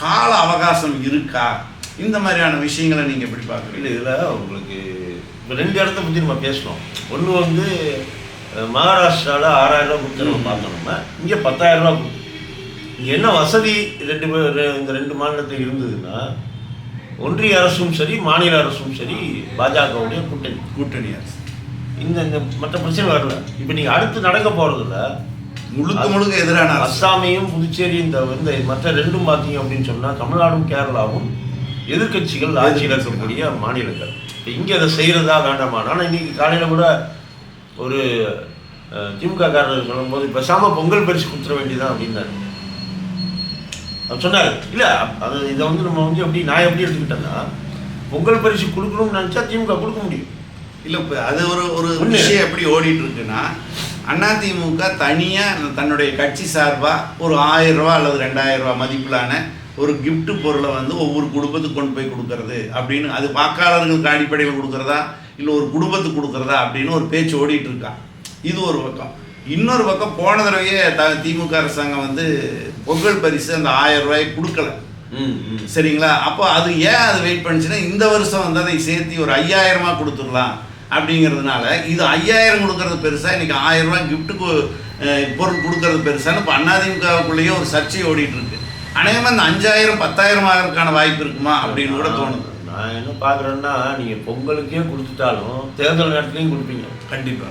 கால அவகாசம் இருக்கா? இந்த மாதிரியான விஷயங்களை நீங்கள் எப்படி பார்க்குறீங்க? இல்லை இதில் உங்களுக்கு இப்போ ரெண்டு இடத்த பற்றி நம்ம பேசணும் ஒன்று வந்து மகாராஷ்டிராவில் ஆறாயிரம் ரூபா கொடுத்து நம்ம பார்த்தோம் நம்ம. இங்கே பத்தாயிரம் ரூபா கொடுத்து. இங்கே என்ன வசதி ரெண்டு இந்த ரெண்டு மாநிலத்தில் இருந்ததுன்னா ஒன்றிய அரசும் சரி மாநில அரசும் சரி பாஜகவுடைய கூட்டணி. கூட்டணி அரசு. இந்த இந்த மற்ற பிரச்சனை வரல. இப்போ நீங்கள் அடுத்து நடக்க போகிறதில்ல முழுக்க முழுக்க எதிரான அஸ்ஸாமையும் புதுச்சேரியும் இந்த இந்த மற்ற ரெண்டும் பார்த்தீங்க அப்படின்னு சொன்னால் தமிழ்நாடும் கேரளாவும் எதிர்க்கட்சிகள் ஆட்சியில் இருக்கக்கூடிய மாநிலங்கள். இப்போ இங்கே அதை செய்கிறதா வேண்டாமா ஆனால் இன்னைக்கு காலையில் கூட ஒரு திமுக காரர் சொல்லும்போது பேசாம பொங்கல் பரிசு கொடுத்துட வேண்டியதான் அப்படின்னாரு. அவர் சொன்னார் இல்லை அது இதை வந்து நம்ம வந்து எப்படி நான் எப்படி எடுத்துக்கிட்டேன்னா பொங்கல் பரிசு கொடுக்கணும்னு நினச்சா திமுக கொடுக்க முடியும். இல்லை இப்போ அது ஒரு ஒரு. விஷயம் எப்படி ஓடிட்டு இருக்குன்னா அதிமுக தனியாக தன்னுடைய கட்சி சார்பாக ஒரு ஆயிரம் ரூபா அல்லது ரெண்டாயிரம் ரூபா மதிப்பிலான ஒரு gift பொருளை வந்து ஒவ்வொரு குடும்பத்துக்கு கொண்டு போய் கொடுக்கறது அப்படின்னு அது வாக்காளர்களுக்கு அடிப்படையில் கொடுக்கறதா? இல்லை ஒரு குடும்பத்துக்கு கொடுக்கறதா? அப்படின்னு ஒரு பேச்சு ஓடிட்டு இருக்கா. இது ஒரு பக்கம். இன்னொரு பக்கம் போன தடவையே த திமுக அரசாங்கம் வந்து பொங்கல் பரிசு அந்த ஆயிரம் ரூபாய் கொடுக்கல. சரிங்களா? அப்போ அது ஏன் அது வெயிட் பண்ணுச்சுன்னா இந்த வருஷம் வந்து அதை சேர்த்து ஒரு ஐயாயிரமா கொடுத்துடலாம். அப்படிங்கிறதுனால இது ஐயாயிரம் கொடுக்கறது பெருசா இன்னைக்கு ஆயிரம் ரூபாய் கிஃப்ட்டுக்கு பொருள் கொடுக்கறது பெருசான்னு இப்போ அதிமுகவுக்குள்ளேயே ஒரு சர்ச்சை ஓடிட்டு இருக்கு. அநேகமாக இந்த அஞ்சாயிரம் பத்தாயிரம் ஆகிறதுக்கான வாய்ப்பு இருக்குமா அப்படின்னு கூட தோணுது. நான் என்ன பார்க்குறேன்னா நீங்கள் பொங்கலுக்கே கொடுத்துட்டாலும் தேர்தல் நேரத்துலையும் கொடுப்பீங்க. கண்டிப்பா.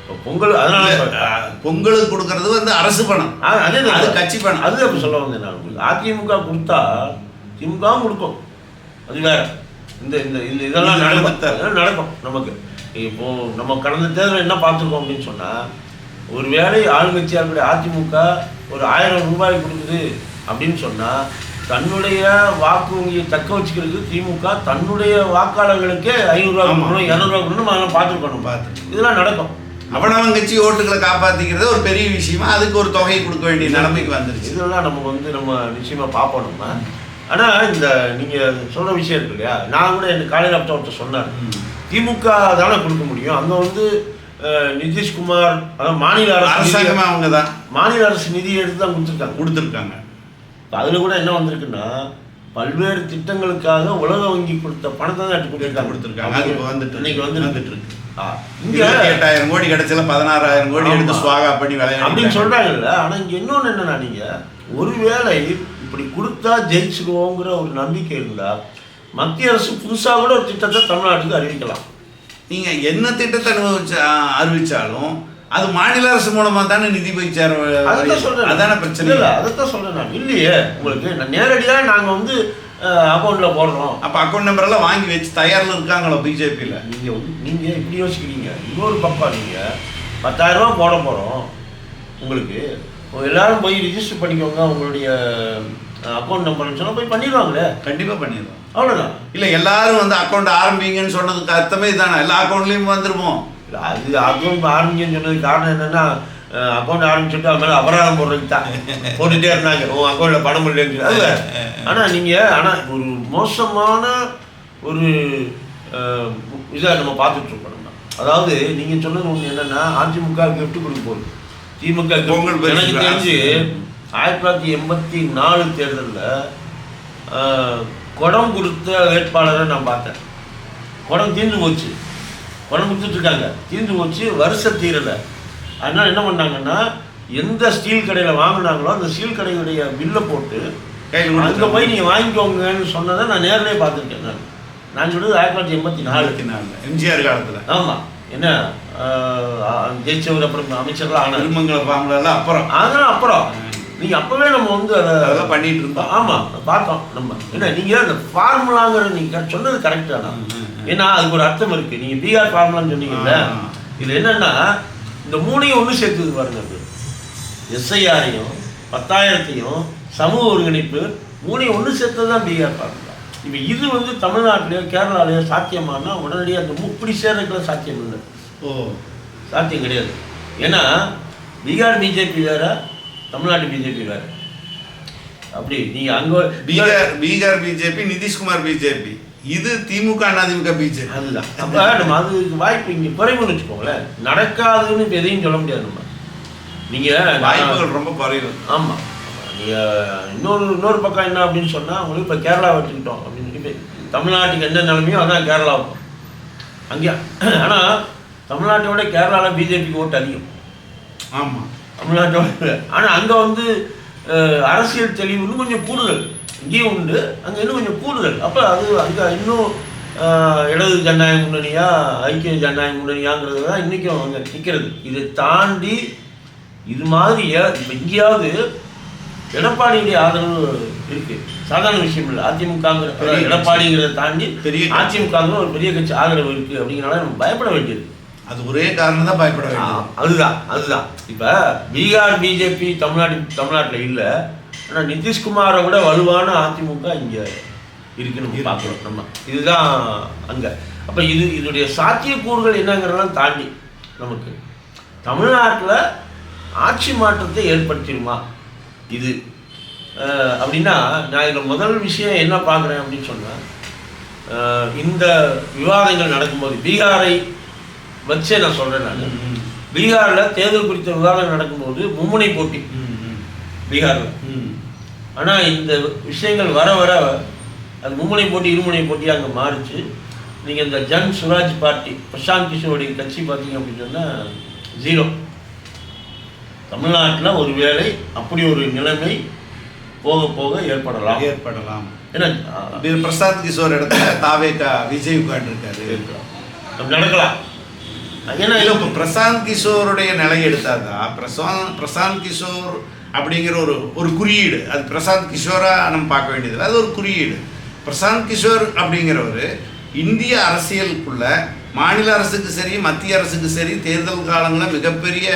இப்போ பொங்கல் அதனால பொங்கலுக்கு கொடுக்கறது வந்து அரசு பணம். அதே. அது கட்சி பணம். அது அப்படி சொல்ல வந்தேன் நான் உங்களுக்கு. அதிமுக கொடுத்தா திமுகவும் கொடுக்கும். அது வேற இந்த இந்த இதெல்லாம் இது நடக்கும். நடக்கும் நமக்கு. இப்போ நம்ம கடந்த தேர்தல் என்ன பார்த்துருக்கோம் அப்படின்னு சொன்னா ஒருவேளை ஆளுங்கட்சியாக இருக்கக்கூடிய அதிமுக ஒரு ஆயிரம் ரூபாய் கொடுக்குது அப்படின்னு சொன்னா தன்னுடைய வாக்கு வங்கியை தக்க வச்சுக்கிறதுக்கு திமுக தன்னுடைய வாக்காளர்களுக்கே ஐநூறுரூவா. கொடுக்கணும் இரநூறுவா கொடுக்கணும் அதெல்லாம் பார்த்துருக்கணும் பார்த்துருக்கோம். இதெல்லாம் நடக்கும். அவனவன் கட்சி ஓட்டுகளை காப்பாத்திக்கிறது ஒரு பெரிய விஷயமா அதுக்கு ஒரு தொகை கொடுக்க வேண்டிய நிலைமைக்கு வந்துருச்சு. இதெல்லாம் நம்ம வந்து நம்ம நிச்சயமா பார்ப்போம் நம்ம. ஆனா இந்த நீங்க சொல்ற விஷயம் இருக்கு இல்லையா? நான் கூட எனக்கு காலையில் அப்போ ஒருத்தர் சொன்னார் திமுக தானே கொடுக்க முடியும்? அங்க வந்து நிதிஷ்குமார் அதாவது மாநில அரசு அரசாங்கமே அவங்க தான் மாநில அரசு நிதி எடுத்து தான் கொடுத்துருக்காங்க. கொடுத்துருக்காங்க. அதுல கூட என்ன வந்திருக்குன்னா பல்வேறு திட்டங்களுக்காக உலக வங்கி கொடுத்த பணத்தை தான் எடுத்து கொடுத்துருக்காங்க. இப்போ வந்துட்டு இன்னைக்கு வந்து வந்துட்டு இருக்கு. இங்க எட்டாயிரம் கோடி கிடைச்சல பதினாறாயிரம் கோடி எடுத்து. சுவாகா பண்ணி அப்படின்னு விளையாடி சொல்றாங்கல்ல. ஆனா இங்க இன்னொன்னு என்னன்னா நீங்க ஒருவேளை இப்படி கொடுத்தா ஜெயிச்சிடுவோங்கிற ஒரு நம்பிக்கை இருந்தா மத்திய அரசு புதுசா கூட ஒரு திட்டத்தை தமிழ்நாட்டுக்கு அறிவிக்கலாம். நீங்க என்ன திட்டத்தை அனுபவிச்ச அறுவிச்சாலும் அது மாநில அரசு மூலமா தானே நிதி போய் சேர அதான் சொல்றேன் அதான பிரச்சனை. இல்ல அதைத்தான் சொல்றேன் நான். இல்லையே உங்களுக்கு நான் நேரடியா நாங்க வந்து அக்கௌண்ட்ல போடுறோம். அப்ப அக்கௌண்ட் நம்பர் எல்லாம் வாங்கி வச்சு தயார்ல இருக்காங்களோ பிஜேபியில? நீங்க வந்து நீங்க இப்படி யோசிக்கிறீங்க. இன்னொரு பக்கம் நீங்க. பத்தாயிரம் ரூபாய் போட போறோம். உங்களுக்கு உங்க எல்லாரும் போய் ரிஜிஸ்டர் பண்ணிக்கோங்க உங்களுடைய அக்கௌண்ட் நம்பர்னு சொன்னா போய் பண்ணிடுவாங்களே கண்டிப்பா பண்ணிடுவோம் அவ்வளவுதான் இல்ல எல்லாரும் வந்து அக்கௌண்ட் ஆரம்பிங்கன்னு சொன்னதுக்கு அர்த்தமே இதானே எல்லா அக்கௌண்ட்லயும் வந்துருவோம் இல்ல, அது அக்கௌண்ட் ஆரம்பிங்கன்னு சொன்னதுக்கு காரணம் என்னன்னா அக்கௌண்ட் ஆரம்பிச்சுட்டு அது மேலே அபராதம் போடுறதுக்கு தான் போட்டுட்டே இருந்தாங்க உன் அக்கௌண்ட்டில் பணம் இல்லைன்னு சொல்லி. அது வேற. ஆனா நீங்க ஆனா ஒரு மோசமான ஒரு அஹ், இதை நம்ம பார்த்துட்டு இருக்கோம் நம்ம. அதாவது நீங்க சொன்னது ஒண்ணு என்னன்னா அதிமுக கிஃப்ட் கொடுக்க போகுது திமுக. பொங்கல் எனக்கு. தெரிஞ்சு ஆயிரத்தி தொள்ளாயிரத்தி எண்பத்தி நாலு தேர்தலில் குடம் கொடுத்த வேட்பாளரை நான் பார்த்தேன். குடம் தீர்ந்து போச்சு. குடம் கொடுத்துட்டு இருக்காங்க தீர்ந்து போச்சு வருஷ தீரலை. அதனால என்ன பண்ணாங்கன்னா எந்த ஸ்டீல் கடையில் வாங்கினாங்களோ அந்த ஸ்டீல் கடையுடைய பில்லை போட்டு அங்கே போய் நீங்கள் வாங்கிக்கோங்கன்னு சொன்னதை நான் நேர்லயே பார்த்துருக்கேன் நான். நான் சொல்றது ஆயிரத்தி தொள்ளாயிரத்தி எண்பத்தி நாலு. நாளைக்கு நாள் எம்ஜிஆர் காலத்துல. ஆமாம் என்ன ஜெயிச்சவர் அப்புறம் அமைச்சர்லாம் ஆனார் திருமங்கல பாம்புல எல்லாம் அப்புறம். அதெல்லாம் அப்புறம். நீங்கள் அப்போவே நம்ம வந்து அதை அதெல்லாம் பண்ணிட்டு இருந்தோம் ஆமாம் பார்த்தோம். நம்ம என்ன நீங்கள் அந்த ஃபார்முலாங்கிற நீங்கள் சொன்னது கரெக்ட் ம். ஏன்னா அதுக்கு ஒரு அர்த்தம் இருக்கு. நீங்க பிஆர் ஃபார்முலான்னு சொன்னீங்கல்ல. இது என்னன்னா இந்த மூணையும் ஒன்று சேர்த்துது பாருங்க அது. எஸ்ஐஆரையும் பத்தாயிரத்தையும் சமூக ஒருங்கிணைப்பு மூணையும் ஒன்று சேர்த்தது தான் பிஆர் ஃபார்முலா இப்போ இது வந்து தமிழ்நாட்டிலேயோ கேரளாலேயோ சாத்தியமானா உடனடியாக அந்த முப்படி சேர்றதுக்குள்ள சாத்தியம் இல்லை ஓ. சாத்தியம் கிடையாது. ஏன்னா பீகார் பிஜேபி வேற தமிழ்நாடு பிஜேபி வேற. அப்படி நீங்க அங்க பீகார் பீகார் பிஜேபி நிதிஷ்குமார் பிஜேபி இது திமுக அதிமுக பிஜேபி அதுதான். அப்ப நம்ம அதுக்கு வாய்ப்பு இங்க குறைவுன்னு வச்சுக்கோங்களேன். நடக்காதுன்னு இப்ப எதையும் சொல்ல முடியாது நம்ம. நீங்க வாய்ப்புகள் ரொம்ப குறைவு. ஆமா. நீங்கள் இன்னொரு இன்னொரு பக்கம் என்ன அப்படின்னு சொன்னால் உங்களுக்கு இப்போ கேரளா வச்சுக்கிட்டோம் அப்படின்னு இப்போ தமிழ்நாட்டுக்கு என்ன நிலைமையோ அதான் கேரளாவுக்கும் அங்கே ஆனால் தமிழ்நாட்டை விட கேரளாவில் பிஜேபிக்கு ஓட்டு அதிகம். ஆமாம் தமிழ்நாட்டோட ஆனால் அங்கே வந்து அரசியல் தெளிவு இன்னும் கொஞ்சம் கூடுதல். இங்கேயும் உண்டு அங்கே இன்னும் கொஞ்சம் கூடுதல். அப்போ அது அங்கே இன்னும் இடது ஜனநாயக முன்னணியா ஐக்கிய ஜனநாயக முன்னணியாங்கிறது தான் இன்றைக்கும் அங்கே நிற்கிறது இதை தாண்டி இது மாதிரி எங்கேயாவது எடப்பாடியுடைய ஆதரவு இருக்கு. சாதாரண விஷயம் இல்லை. அதிமுகங்கிற. எடப்பாடிங்கிறத தாண்டி பெரிய. அதிமுகங்கிற ஒரு பெரிய கட்சி ஆதரவு இருக்கு அப்படிங்கிறனால நம்ம பயப்பட வேண்டியது. அது ஒரே காரணம் தான் பயப்பட ஆ, வேண்டியது அதுதான் அதுதான். இப்போ பீகார் பிஜேபி தமிழ்நாடு தமிழ்நாட்டில் இல்லை. ஆனால் நிதிஷ்குமாரை விட வலுவான அதிமுக இங்கே இருக்குன்னு பார்க்குறோம் நம்ம இதுதான் அங்கே. அப்போ இது இதனுடைய சாத்தியக்கூறுகள் என்னங்கிறதெல்லாம் தாண்டி நமக்கு. தமிழ்நாட்டில் ஆட்சி மாற்றத்தை ஏற்படுத்திடுமா? இது அப்படின்னா நான் இதில் முதல் விஷயம் என்ன பார்க்குறேன் அப்படின்னு சொன்னால் இந்த விவாதங்கள் நடக்கும்போது பீகாரை வச்சே நான் சொல்கிறேன் நான். பீகாரில் தேர்தல் குறித்த விவாதம் நடக்கும்போது மும்முனை போட்டி. பீகாரில். ஆனால் இந்த விஷயங்கள் வர வர அது மும்முனை போட்டி இருமுனை போட்டி அங்கே மாறுச்சு. நீங்கள் இந்த ஜன் சுராஜ் பார்ட்டி பிரசாந்த் கிஷோருடைய கட்சி பார்த்தீங்க அப்படின்னு சொன்னால் ஜீரோ தமிழ்நாட்டில் ஒருவேளை அப்படி ஒரு நிலைமை போக போக ஏற்படலாம். ஏற்படலாம். ஏன்னா பிரசாந்த் கிஷோர் இடத்துல தாவேக்கா விஜய் உட்காந்துருக்காரு நடக்கலாம். ஏன்னா இல்லை இப்போ பிரசாந்த் கிஷோருடைய நிலை எடுத்தாதான் பிரசாந்த் பிரசாந்த் கிஷோர் அப்படிங்கிற ஒரு ஒரு குறியீடு. அது பிரசாந்த் கிஷோராக நம்ம பார்க்க வேண்டியதில்லை. அது ஒரு குறியீடு. பிரசாந்த் கிஷோர் அப்படிங்கிறவர் இந்திய அரசியலுக்குள்ள மாநில அரசுக்கு சரி மத்திய அரசுக்கு சரி தேர்தல் காலங்களில் மிகப்பெரிய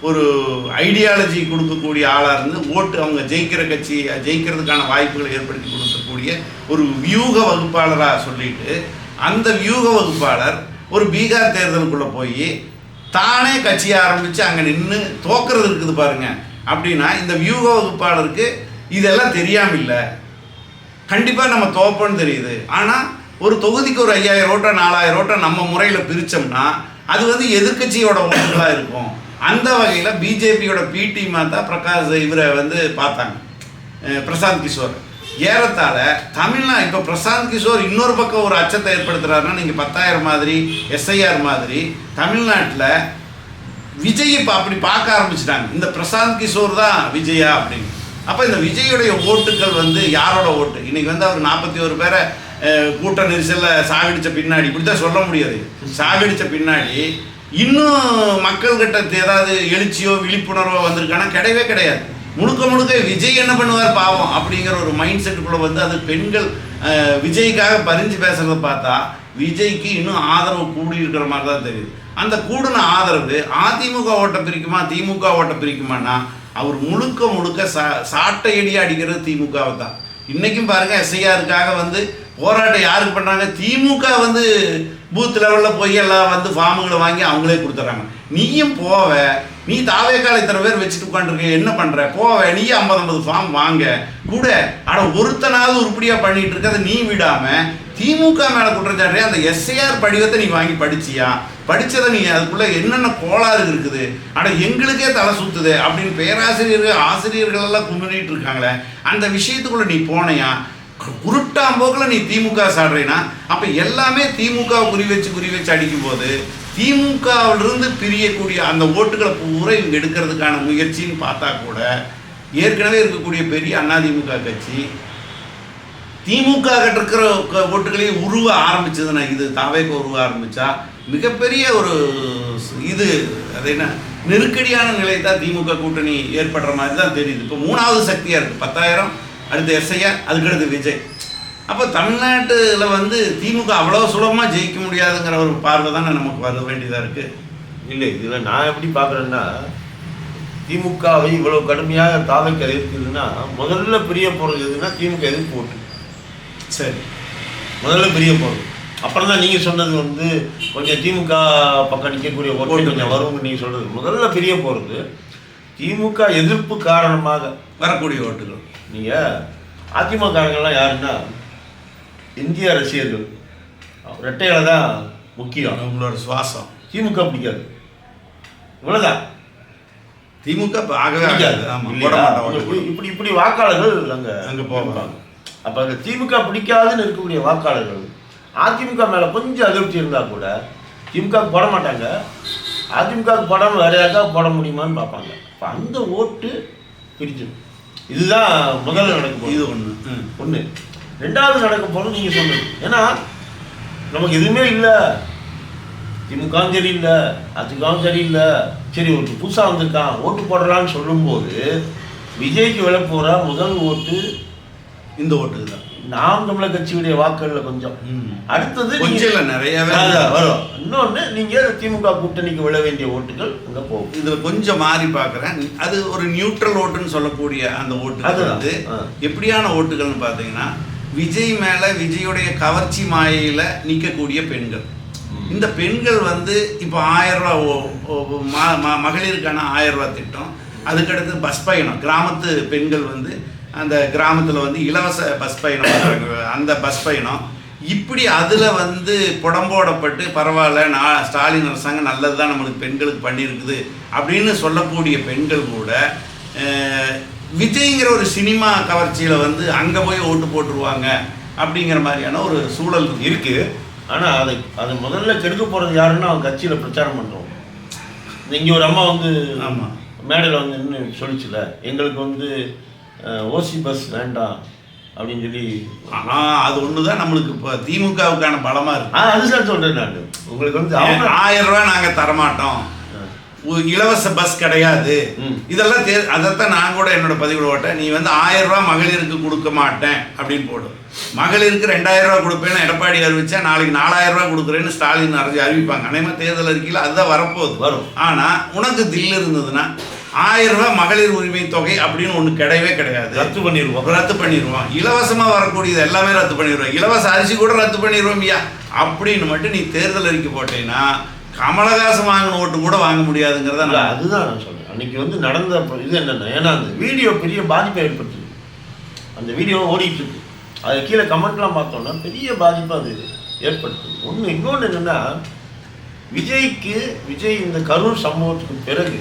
ஒரு ஐடியாலஜி கொடுக்கக்கூடிய ஆளாக இருந்து ஓட்டு அவங்க ஜெயிக்கிற கட்சி ஜெயிக்கிறதுக்கான வாய்ப்புகளை ஏற்படுத்தி கொடுக்கக்கூடிய ஒரு வியூக வகுப்பாளராக சொல்லிட்டு அந்த வியூக வகுப்பாளர் ஒரு பீகார் தேர்தலுக்குள்ளே போய் தானே கட்சி ஆரம்பித்து அங்கே நின்று தோக்கிறது இருக்குது பாருங்க. அப்படின்னா இந்த வியூக வகுப்பாளருக்கு இதெல்லாம் தெரியாமல் இல்லை கண்டிப்பாக நம்ம தோப்போன்னு தெரியுது. ஆனால் ஒரு தொகுதிக்கு ஒரு ஐயாயிரம் ஓட்டை நாலாயிரம் ஓட்டை நம்ம முறையில் பிரித்தோம்னா அது வந்து எதிர்க்கட்சியோட ஓட்டுகளாக இருக்கும். அந்த வகையில் பிஜேபியோட பிடி மாதா பிரகாஷ் இவரை வந்து பார்த்தாங்க. பிரசாந்த் கிஷோர். ஏறத்தாழ தமிழ்னா இப்போ பிரசாந்த் கிஷோர் இன்னொரு பக்கம் ஒரு அச்சத்தை ஏற்படுத்துறாருன்னா நீங்கள் பத்தாயிரம் மாதிரி எஸ்ஐஆர் மாதிரி தமிழ்நாட்டில் விஜய் இப்போ அப்படி பார்க்க ஆரம்பிச்சிட்டாங்க. இந்த பிரசாந்த் கிஷோர் தான் விஜயா அப்படின்னு. அப்போ இந்த விஜயுடைய ஓட்டுகள் வந்து யாரோட ஓட்டு? இன்னைக்கு வந்து அவர் நாற்பத்தி ஒரு பேரை கூட்ட நெரிசலில் சாகடித்த பின்னாடி இப்படி தான் சொல்ல முடியாது. சாகடித்த பின்னாடி இன்னும் மக்கள்கிட்ட ஏதாவது எழுச்சியோ விழிப்புணர்வோ வந்திருக்கானா? கிடையவே கிடையாது. முழுக்க முழுக்க விஜய் என்ன பண்ணுவார் பாவம் அப்படிங்கிற ஒரு மைண்ட் செட்டுக்குள்ளே வந்து அது பெண்கள் விஜய்க்காக பறிஞ்சு பேசுறத பார்த்தா விஜய்க்கு இன்னும் ஆதரவு கூடி இருக்கிற மாதிரி தான் தெரியுது. அந்த கூடின ஆதரவு அதிமுக ஓட்டை பிரிக்குமா திமுக ஓட்டை பிரிக்குமான்னா அவர் முழுக்க முழுக்க சா சாட்டையடி அடிக்கிறது திமுகவை தான். இன்றைக்கும் பாருங்கள் எஸ்ஐஆருக்காக வந்து போராட்டம் யாருக்கு பண்ணுறாங்க திமுக வந்து பூத் லெவலில் போய் எல்லாம் வந்து ஃபார்முகளை வாங்கி அவங்களே கொடுத்துட்றாங்க. நீயும் போவ. நீ தாவேக்கால இத்தனை பேர் வச்சுட்டு உட்காந்துருக்க என்ன பண்ணுற போவ. நீ ஐம்பது ஐம்பது ஃபார்ம் வாங்க. கூட. ஆனால் ஒருத்தனாவது உருப்படியாக பண்ணிட்டு இருக்க அதை நீ விடாமல் திமுக மேலே குற்றச்சாட்டு அந்த எஸ்ஐஆர் படிவத்தை நீ வாங்கி படிச்சியா? படித்ததை நீ அதுக்குள்ளே என்னென்ன கோளாறு இருக்குது? ஆனால் எங்களுக்கே தலை சுற்றுது அப்படின்னு பேராசிரியர்கள் ஆசிரியர்கள் எல்லாம் கும்பிட்டு இருக்காங்களே. அந்த விஷயத்துக்குள்ளே நீ போனையா? உருட்டாம்போக்கில் நீ திமுக சாடுறீன்னா அப்போ எல்லாமே திமுக குறி வச்சு குறி வச்சு அடிக்கும் போது திமுகவிலிருந்து பிரியக்கூடிய அந்த ஓட்டுகளை பூரா இவங்க எடுக்கிறதுக்கான முயற்சின்னு பார்த்தா கூட ஏற்கனவே இருக்கக்கூடிய பெரிய அதிமுக கட்சி திமுக கிட்ட இருக்கிற ஓட்டுகளையும் உருவ ஆரம்பிச்சதுன்னா இது தாவேக்க உருவ ஆரம்பிச்சா மிகப்பெரிய ஒரு இது அது என்ன நெருக்கடியான நிலை தான் திமுக கூட்டணி ஏற்படுற மாதிரி தான் தெரியுது. இப்போ மூணாவது சக்தியாக இருக்குது பத்தாயிரம் அடுத்து எஸ்ஐஆர் அதுக்கடுத்து விஜய். அப்போ தமிழ்நாட்டில் வந்து திமுக அவ்வளோ சுலபமாக ஜெயிக்க முடியாதுங்கிற ஒரு பார்வை தானே நமக்கு வர வேண்டியதாக இருக்குது இல்லை இதில் நான் எப்படி பார்க்குறேன்னா திமுகவை இவ்வளோ கடுமையாக தாவைக்கு எதிர்க்குதுன்னா முதல்ல பிரிய போகிறது எதுன்னா திமுக எதிர்ப்பு ஓட்டு. சரி. முதல்ல பிரிய போகிறது அப்புறம் தான் நீங்கள் சொன்னது வந்து கொஞ்சம் திமுக பக்கம் நிற்கக்கூடிய ஓட்டு கொஞ்சம் வரும்னு நீங்கள் சொல்கிறது முதல்ல பிரிய போகிறது திமுக எதிர்ப்பு காரணமாக வரக்கூடிய ஓட்டுகள். நீங்கள் அதிமுககாரங்கெல்லாம் யாருன்னா இந்திய ரசிகர்கள் ரெட்டையில தான் முக்கியம். அவங்களோட சுவாசம். திமுக பிடிக்காது. இவ்வளோதான் திமுக ஆகவே இப்படி- இப்படி வாக்காளர்கள் அங்க அங்க போவாங்க. இருப்பாங்க. அப்ப அந்த திமுக பிடிக்காதுன்னு இருக்கக்கூடிய வாக்காளர்கள் அதிமுக மேல கொஞ்சம் அதிருப்தி இருந்தா கூட திமுக போட மாட்டாங்க. அதிமுக க்கு போடாம வேற யாருக்காவது போட முடியுமான்னு பார்ப்பாங்க. அப்ப அந்த ஓட்டு பிரிச்சிடும் இதுதான் முதல்ல நடக்க இது ம். ஒண்ணு. ரெண்டாவது நடக்க போறது நீங்க சொன்னது. ஏன்னா நமக்கு எதுவுமே இல்லை. திமுகவும் சரியில்லை அதிமுகவும் சரியில்லை. சரி ஒரு புதுசாக வந்திருக்கான். ஓட்டு போடலான்னு சொல்லும்போது விஜய்க்கு விழ போகிற முதல் ஓட்டு இந்த ஓட்டுக்கு தான். நாம் தமிழர் கட்சியுடைய வாக்குகளில் கொஞ்சம். அடுத்தது கொஞ்சம் அதான் வரும். இன்னொன்று நீங்கள் திமுக கூட்டணிக்கு விழ வேண்டிய ஓட்டுகள் அங்கே போகும். இதுல கொஞ்சம் மாறி பார்க்குறேன். அது ஒரு நியூட்ரல் ஓட்டுன்னு சொல்லக்கூடிய அந்த ஓட்டு. வந்து. எப்படியான ஓட்டுகள்னு பார்த்தீங்கன்னா விஜய் மேல விஜயுடைய கவர்ச்சி மாயையில நிற்கக்கூடிய பெண்கள். இந்த பெண்கள் வந்து இப்போ ஆயிரம் ரூபா மகளிருக்கான ஆயிரம் ரூபா திட்டம். அதுக்கடுத்து பஸ் பயணம். கிராமத்து பெண்கள் வந்து அந்த கிராமத்தில் வந்து இலவச பஸ் பயணம். அந்த பஸ் பயணம் இப்படி அதில் வந்து புடம்போடப்பட்டு பரவாயில்ல நான் ஸ்டாலின் அரசாங்கம் நல்லது தான் நம்மளுக்கு பெண்களுக்கு பண்ணியிருக்குது அப்படின்னு சொல்லக்கூடிய பெண்கள் கூட விஜய்ங்கிற ஒரு சினிமா கவர்ச்சியில் வந்து அங்கே போய் ஓட்டு போட்டுருவாங்க அப்படிங்கிற மாதிரியான ஒரு சூழல் இருக்கு இருக்கு ஆனால் அதை அதை முதல்ல கெடுக்க போகிறது யாருன்னா அவன் கட்சியில் பிரச்சாரம் பண்ணுறோம் இங்கே ஒரு அம்மா வந்து ஆமா. மேடையில் வந்து நின்னு சொல்லிச்சுல எங்களுக்கு வந்து ஓசி பஸ் வேண்டாம் அப்படின்னு சொல்லி ஆனா அது ஒன்று தான் நம்மளுக்கு இப்போ திமுகவுக்கான பலமாக இருக்கு. ஆ அதுதான் சொல்கிறேன் நான். உங்களுக்கு வந்து அவங்க ஆயிரம் ரூபாய் நாங்கள் தரமாட்டோம். இலவச பஸ் கிடையாது. இதெல்லாம் தே அதைத்தான் நான் கூட என்னோட பதிவில் ஓட்டேன். நீ வந்து ஆயிரம் ரூபாய் மகளிருக்கு கொடுக்க மாட்டேன் அப்படின்னு போடு மகளிருக்கு ரெண்டாயிரம் ரூபாய் கொடுப்பேன்னு எடப்பாடி அறிவிச்சா நாளைக்கு நாலாயிரம் ரூபாய் கொடுக்குறேன்னு ஸ்டாலின் அறிவி அறிவிப்பாங்க. அநேகமாக தேர்தல் அறிக்கையில் அதுதான் வரப்போகுது. வரும். ஆனால் உனக்கு தில் இருந்ததுன்னா ஆயிரம் ரூபாய் மகளிர் உரிமை தொகை அப்படின்னு ஒன்று கிடையவே கிடையாது. ரத்து பண்ணிடுவோம் ரத்து பண்ணிடுவோம் இலவசமா வரக்கூடியது எல்லாமே ரத்து பண்ணிடுவோம் இலவச அரிசி கூட ரத்து பண்ணிடுவோம் ஐயா. அப்படின்னு மட்டும் நீ தேர்தல் அறிக்கை போட்டீங்கன்னா கமலஹாசன் வாங்கின ஓட்டு கூட வாங்க முடியாதுங்கிறத நான் அதுதான் நான் சொல்றேன். அன்னைக்கு வந்து நடந்த இது என்னன்னா ஏன்னா அந்த வீடியோ பெரிய பாதிப்பை ஏற்படுத்துது. அந்த வீடியோ ஓடிட்டு இருக்கு. அது கீழே கமெண்ட்லாம் பார்த்தோம்னா பெரிய பாதிப்பை அது ஏற்படுத்துது. ஒன்று இன்னொன்று என்னன்னா விஜய்க்கு விஜய் இந்த கரூர் சம்பவத்துக்கு பிறகு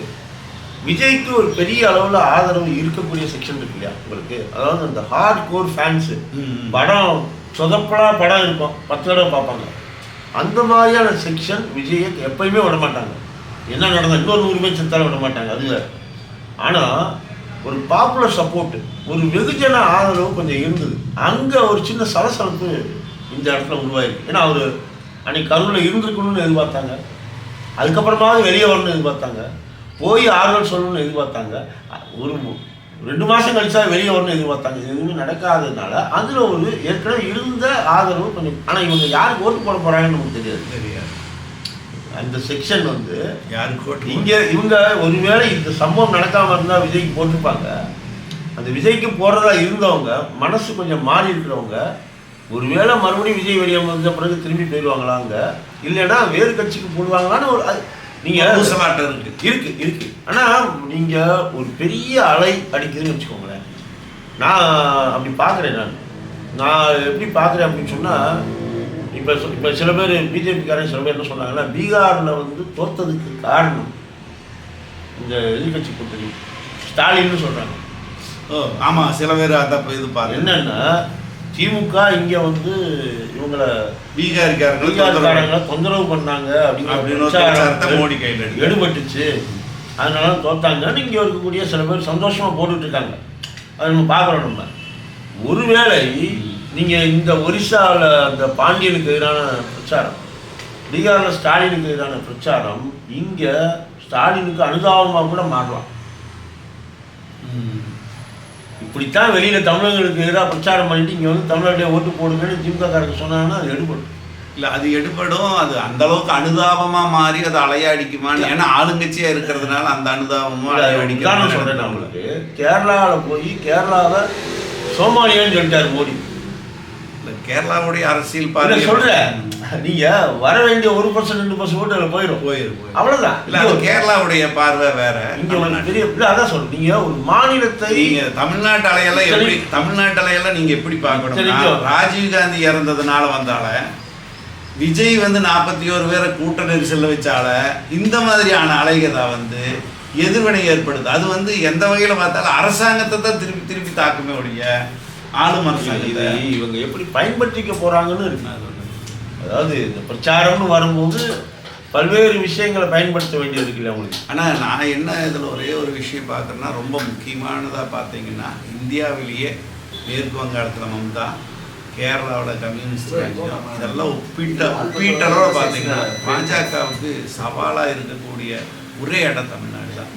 விஜய்க்கு ஒரு பெரிய அளவில் ஆதரவு இருக்கக்கூடிய செக்ஷன் இருக்கு இல்லையா உங்களுக்கு? அதாவது அந்த ஹார்ட் கோர் ஃபேன்ஸு. படம் சொதப்பலா படம் இருக்கும். பத்து தடவை பார்ப்பாங்க. அந்த மாதிரியான செக்ஷன் விஜயை எப்பயுமே விட மாட்டாங்க. என்ன நடந்தா இன்னொரு நூறு பேர் செத்தாலும் விட மாட்டாங்க அது வேற. ஆனா ஒரு பாப்புலர் சப்போர்ட் ஒரு வெகுஜன ஆதரவு கொஞ்சம் இருந்தது. அங்க ஒரு சின்ன சலசலப்பு இந்த இடத்துல உருவாயிருக்கு. ஏன்னா அவர் அன்னைக்கு கரூரில் இருந்திருக்கணும்னு எதிர்பார்த்தாங்க. அதுக்கப்புறமாவது வெளியே வரணும்னு எதிர்பார்த்தாங்க. போய் ஆறுதல் சொல்லணும்னு எதிர்பார்த்தாங்க. ஒரு ரெண்டு மாதம் கழிச்சா வெளியே வரணும்னு எதிர்பார்த்தாங்க. இது எதுவுமே நடக்காததுனால அதில் ஒரு ஏற்கனவே இருந்த ஆதரவு கொஞ்சம் ஆனால் இவங்க யாருக்கு ஓட்டு போட போகிறாங்கன்னு நமக்கு தெரியாது. தெரியாது. அந்த செக்ஷன் வந்து யாருக்கு ஓட்டு இங்க இவங்க ஒருவேளை இந்த சம்பவம் நடக்காம இருந்தா விஜய்க்கு போட்டிருப்பாங்க. அந்த விஜய்க்கு போடுறதா இருந்தவங்க மனசு கொஞ்சம் மாறி இருக்கிறவங்க ஒருவேளை மறுபடியும் விஜய் வெளியே வந்த பிறகு திரும்பி போயிடுவாங்களாங்க இல்லைன்னா வேறு கட்சிக்கு போடுவாங்களான்னு ஒரு நீங்க இருக்கு இருக்கு. ஆனா நீங்க ஒரு பெரிய அலை அடிக்குதுன்னு வச்சுக்கோங்களேன். நான் அப்படி பார்க்குறேன் நான். நான் எப்படி பார்க்குறேன் அப்படின்னு சொன்னா இப்போ இப்போ சில பேர் பிஜேபிக்காரன் சில பேர் என்ன சொன்னாங்கன்னா பீகாரில் வந்து தோத்ததுக்கு காரணம் இந்த எதிர்கட்சி கூட்டணி. ஸ்டாலின்னு சொல்றாங்க. ஓ ஆமா சில பேர் அதான் இது பாருங்க என்னன்னா திமுக இங்க வந்து இவங்களை பீகாரிக்காரர்கள் பீகார்காரங்களை தொந்தரவு பண்ணாங்க அப்படின்னு மோடி கையில் எடுபட்டுச்சு. அதனால தோத்தாங்கன்னு இங்கே இருக்கக்கூடிய சில பேர் சந்தோஷமாக போட்டுட்டு இருக்காங்க. அதை நம்ம பார்க்குறோம் நம்ம. ஒருவேளை நீங்கள் இந்த ஒரிசாவில் அந்த பாண்டியனுக்கு எதிரான பிரச்சாரம் பீகாரில் ஸ்டாலினுக்கு எதிரான பிரச்சாரம் இங்கே ஸ்டாலினுக்கு அனுதாபமாக கூட மாறலாம். இப்படித்தான் வெளியில் தமிழர்களுக்கு எதிராக பிரச்சாரம் பண்ணிட்டு இங்கே வந்து தமிழருடைய ஓட்டு போடுங்கன்னு திமுக காரங்க சொன்னாங்கன்னா அது எடுபடும். இல்ல அது எடுபடும். அது அந்த அளவுக்கு அனுதாபமா மாறி அது அலையாடிக்குமான்னு ஏன்னா ஆளுங்கட்சியா இருக்கிறதுனால அந்த அனுதாபமும் சொல்றேன் நான் உங்களுக்கு. கேரளாவில் போய் கேரளாவை சோமாலியான்னு சொல்லிட்டாரு மோடி. கேரளாவுடைய அரசியல் பார்வை சொல்றேன். நீங்க வர வேண்டிய ஒரு பர்சன்ட் ரெண்டு பர்சன்ட் ஓட்டு அதில் போயிடும் போயிரு. அவ்வளவுதான். இல்ல கேரளாவுடைய பார்வை வேற இங்க பெரிய அதான் சொல்றேன். நீங்க ஒரு மாநிலத்தை நீங்க தமிழ்நாட்டு அலையெல்லாம். எப்படி தமிழ்நாட்டு அலையெல்லாம் நீங்க எப்படி பார்க்கணும்னா தெரியும். ராஜீவ் காந்தி இறந்ததுனால வந்தால விஜய் வந்து நாற்பத்தி ஒரு பேரை கூட்ட நெரிசல்ல வச்சால இந்த மாதிரியான அலைகதா வந்து எதிர்வினை ஏற்படுது. அது வந்து எந்த வகையில் பார்த்தாலும் அரசாங்கத்தை தான் திருப்பி திருப்பி தாக்குமே ஒழிய ஆளும் இது அரசாங்கத்தை இவங்க எப்படி பயன்படுத்திக்க போறாங்கன்னு இருக்கு. அதாவது இந்த பிரச்சாரம்னு வரும்போது பல்வேறு விஷயங்களை பயன்படுத்த வேண்டியது இருக்குல்ல அவங்களுக்கு ஆனால் நான் என்ன இதில் ஒரே ஒரு விஷயம் பார்க்குறேன்னா ரொம்ப முக்கியமானதாக பார்த்தீங்கன்னா இந்தியாவிலேயே மேற்கு வங்காளத்தில் மம்தா கேரளாவில் கம்யூனிஸ்ட் இதெல்லாம் ஒப்பிட்ட ஒப்பீட்டளோட பார்த்தீங்கன்னா பாஜகவுக்கு சவாலாக இருக்கக்கூடிய ஒரே இடம் தமிழ்நாடு தான்.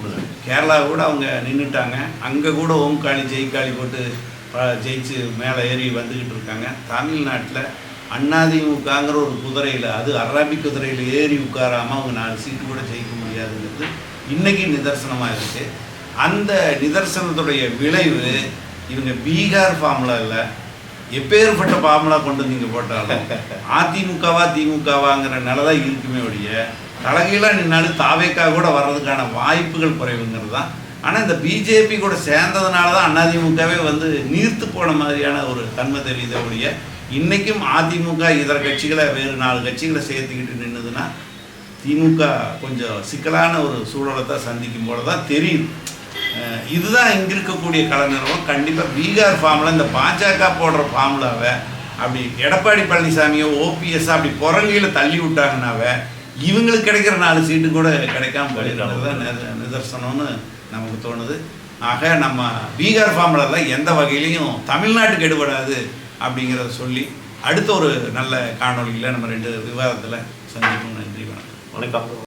கேரளா கூட அவங்க நின்றுட்டாங்க. அங்கே கூட ஓம்காளி ஜெய்காளி போட்டு ஜெயிச்சு மேலே ஏறி வந்துக்கிட்டு இருக்காங்க. தமிழ்நாட்டில் அண்ணாதிமுகங்கிற ஒரு குதிரையில் அது அராபிக் குதிரையில் ஏறி உட்காராமல் அவங்க நாலு சீட்டு கூட ஜெயிக்க முடியாதுங்கிறது இன்றைக்கி நிதர்சனமாக இருக்குது அந்த நிதர்சனத்துடைய விளைவு இவங்க பீகார் ஃபார்முலா இல்லை எப்பேற்பட்ட ஃபார்முலா கொண்டு வந்து இங்கே போட்டாலும் அதிமுகவா திமுகவாங்கிற நிலை தான் இருக்குமே ஒழிய தலைகீழாக நின்னாலும் தாவேக்கா கூட வர்றதுக்கான வாய்ப்புகள் குறைவுங்கிறது தான் ஆனால் இந்த பிஜேபி கூட சேர்ந்ததுனால தான் அதிமுகவே வந்து நீர்த்து போன மாதிரியான ஒரு தன்மை தெரியுதே ஒழிய இன்றைக்கும் அதிமுக இதர கட்சிகளை வேறு நாலு கட்சிகளை சேர்த்துக்கிட்டு நின்றுதுன்னா திமுக கொஞ்சம் சிக்கலான ஒரு சூழலை தான் சந்திக்கும் போல தான் தெரியுது இதுதான் இங்கே இருக்கக்கூடிய கலைஞர்களும் கண்டிப்பாக பீகார் ஃபார்மில் இந்த பாஜக போடுற ஃபார்முலாவை அப்படி எடப்பாடி பழனிசாமியோ ஓபிஎஸ் அப்படி புறங்கையில் தள்ளி விட்டாங்கனாவே இவங்களுக்கு கிடைக்கிற நாலு சீட்டு கூட கிடைக்காம போயிடுறது தான் நித- நிதர்சனம்னு நமக்கு தோணுது. ஆக நம்ம பீகார் ஃபார்முலாவில் எந்த வகையிலையும் தமிழ்நாட்டுக்கு எடுபடாது அப்படிங்கிறத சொல்லி அடுத்த ஒரு நல்ல காணொலியில் நம்ம ரெண்டு விவாதத்தில் சந்திப்போம். நன்றி வணக்கம். வணக்கம்.